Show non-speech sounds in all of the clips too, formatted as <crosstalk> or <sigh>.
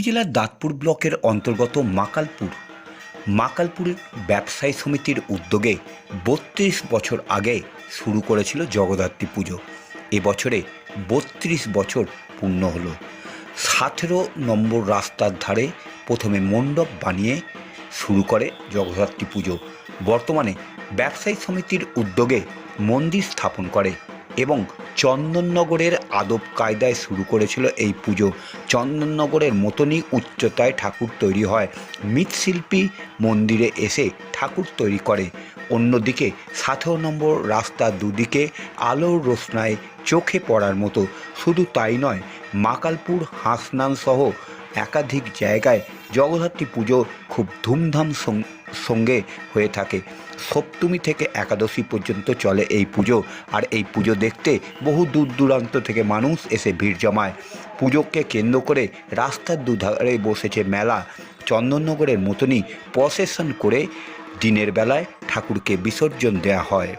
জেলার দাঁতপুর ব্লকের অন্তর্গত মাকালপুর, মাকালপুরের ব্যবসায়ী সমিতির উদ্যোগে বত্রিশ বছর আগে শুরু করেছিল জগদ্ধাত্রী পুজো। এবছরে বত্রিশ বছর পূর্ণ হলো। সতেরো নম্বর রাস্তার ধারে প্রথমে মণ্ডপ বানিয়ে শুরু করে জগদ্ধাত্রী পুজো। বর্তমানে ব্যবসায়ী সমিতির উদ্যোগে মন্দির স্থাপন করে এবং চন্দননগরের আদব কায়দায় শুরু করেছিল এই পুজো। চন্দননগরের মতনই উচ্চতায় ঠাকুর তৈরি হয়। মৃৎশিল্পী মন্দিরে এসে ঠাকুর তৈরি করে। অন্যদিকে সতেরো নম্বর রাস্তা দুদিকে আলোর রোশনায় চোখে পড়ার মতো। শুধু তাই নয়, মাকালপুর হাসনান সহ একাধিক জায়গায় জগদ্ধাত্রী পুজো খুব ধুমধাম সঙ্গে হয়ে থাকে। সপ্তমী থেকে একাদশী পর্যন্ত চলে এই পুজো। আর এই পুজো দেখতে বহু দূর দূরান্ত থেকে মানুষ এসে ভিড় জমায়। পুজোকে কেন্দ্র করে রাস্তার দুধারে বসেছে মেলা। চন্দননগরের মতনই প্রসেশন করে দিনের বেলায় ঠাকুরকে বিসর্জন দেয়া হয়।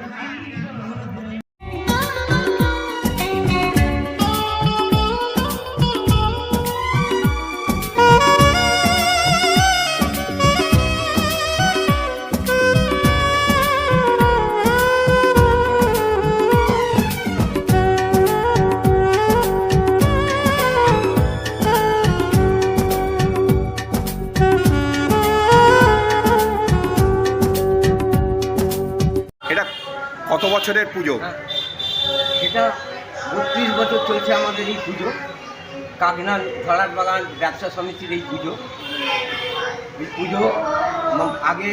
Yeah. <laughs> কত বছরের পুজো? হ্যাঁ। এটা বত্রিশ বছর চলছে আমাদের এই পুজো। কাকনার ধরার বাগান, ব্যবসা সমিতির এই পুজো। এই পুজো আগে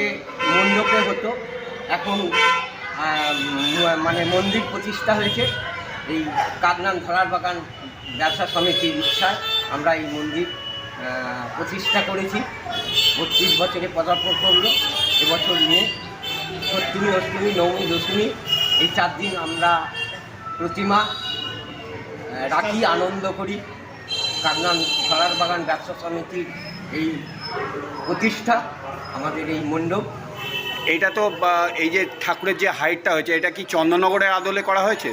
মণ্ডপে হতো। এখন মানে মন্দির প্রতিষ্ঠা হয়েছে। এই কাকনান ধরার বাগান, ব্যবসা সমিতির ইচ্ছায় আমরা এই মন্দির প্রতিষ্ঠা করেছি। বত্রিশ বছরে পদার্পণ করল। এবছর নিয়ে সপ্তমী অষ্টমী নবমী দশমী এই চার দিন আমরা প্রতিমা রাখি আনন্দ করি। কাকনান ধরার বাগান ব্যবসা সমিতির এই প্রতিষ্ঠা আমাদের এই মণ্ডপ। এটা তো এই যে ঠাকুরের যে হাইটটা হয়েছে এটা কি চন্দননগরের আদলে করা হয়েছে?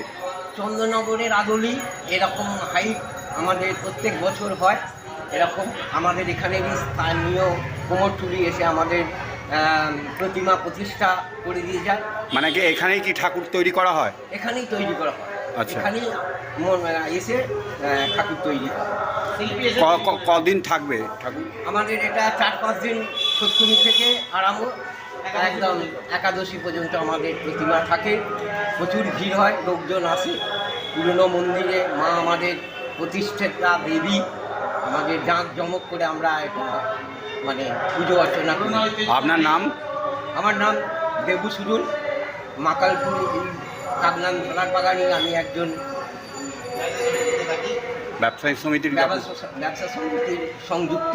চন্দ্রনগরের আদলি এরকম হাইট আমাদের প্রত্যেক বছর হয়। এরকম আমাদের এখানেরই স্থানীয় কোমরটুলি এসে আমাদের প্রতিমা প্রতিষ্ঠা করে দিয়ে যায় মানে কি এখানেই কি ঠাকুর তৈরি করা হয়? এখানেই তৈরি করা হয়। আচ্ছা। এখানেই এসে ঠাকুর তৈরি হয়। কদিন থাকবে ঠাকুর? আমাদের এটা চার পাঁচ দিন সপ্তমী থেকে আরম্ভ। একদম একাদশী পর্যন্ত আমাদের প্রতিমা থাকে। প্রচুর ভিড় হয় লোকজন আসে। পুরনো মন্দিরে মা আমাদের প্রতিষ্ঠাতা দেবী। আমাদের জাঁক জমক করে আমরা এটা মানে পুজো অর্চনা করি। আপনার নাম? আমার নাম দেবু সুজন মাকালপুর এই কাগনান ধলার বাগানি। আমি একজন ব্যবসায়ী সমিতির ব্যবসা সমিতির সংযুক্ত।